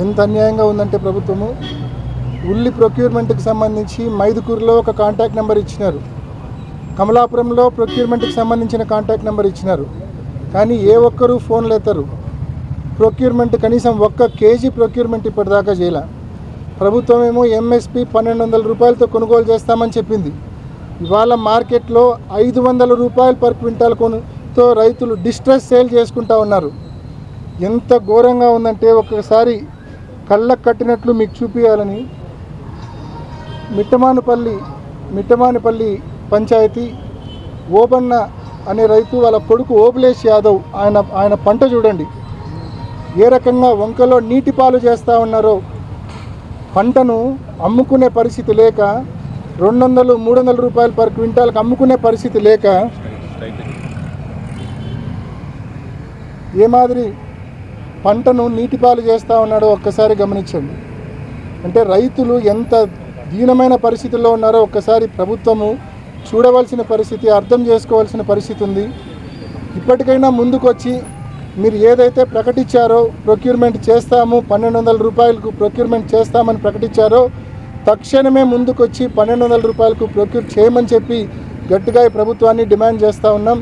ఎంత అన్యాయంగా ఉందంటే ప్రభుత్వము ఉల్లి ప్రొక్యూర్మెంట్కి సంబంధించి మైదుకూరులో ఒక కాంటాక్ట్ నెంబర్ ఇచ్చినారు. కమలాపురంలో ప్రొక్యూర్మెంట్కి సంబంధించిన కాంటాక్ట్ నెంబర్ ఇచ్చినారు. కానీ ఏ ఒక్కరూ ఫోన్లు ఎత్తరు ప్రొక్యూర్మెంట్ కనీసం ఒక్క కేజీ ప్రొక్యూర్మెంట్ ఇప్పటిదాకా చేయలే. ప్రభుత్వం ఏమో ఎంఎస్పి పన్నెండు వందల రూపాయలతో కొనుగోలు చేస్తామని చెప్పింది. ఇవాళ మార్కెట్లో ఐదు వందల రూపాయలు పర్ క్వింటాల్ కొనుతో రైతులు డిస్ట్రెస్ సేల్ చేసుకుంటా ఉన్నారు. ఎంత ఘోరంగా ఉందంటే ఒక్కసారి కళ్ళకు కట్టినట్లు మీకు చూపించాలని మిట్టమానుపల్లి మిట్టమానుపల్లి పంచాయతీ ఓబన్న అనే రైతు వాళ్ళ కొడుకు ఓబులేష్ యాదవ్ ఆయన ఆయన పంట చూడండి. ఏ రకంగా వంకలో నీటి పాలు చేస్తూ ఉన్నారో పంటను అమ్ముకునే పరిస్థితి లేక రెండు వందలు మూడు వందల రూపాయలు పర్ క్వింటాల్కి అమ్ముకునే పరిస్థితి లేక ఏ మాదిరి పంటను నీటిపాలు చేస్తూ ఉన్నాడో ఒక్కసారి గమనించండి. అంటే రైతులు ఎంత దీనమైన పరిస్థితుల్లో ఉన్నారో ఒక్కసారి ప్రభుత్వము చూడవలసిన పరిస్థితి అర్థం చేసుకోవాల్సిన పరిస్థితి ఉంది. ఇప్పటికైనా ముందుకొచ్చి మీరు ఏదైతే ప్రకటించారో ప్రొక్యూర్మెంట్ చేస్తాము పన్నెండు వందల రూపాయలకు ప్రొక్యూర్మెంట్ చేస్తామని ప్రకటించారో తక్షణమే ముందుకొచ్చి పన్నెండు వందల రూపాయలకు ప్రొక్యూర్ చేయమని చెప్పి గట్టిగా ఈ ప్రభుత్వాన్ని డిమాండ్ చేస్తూ ఉన్నాం.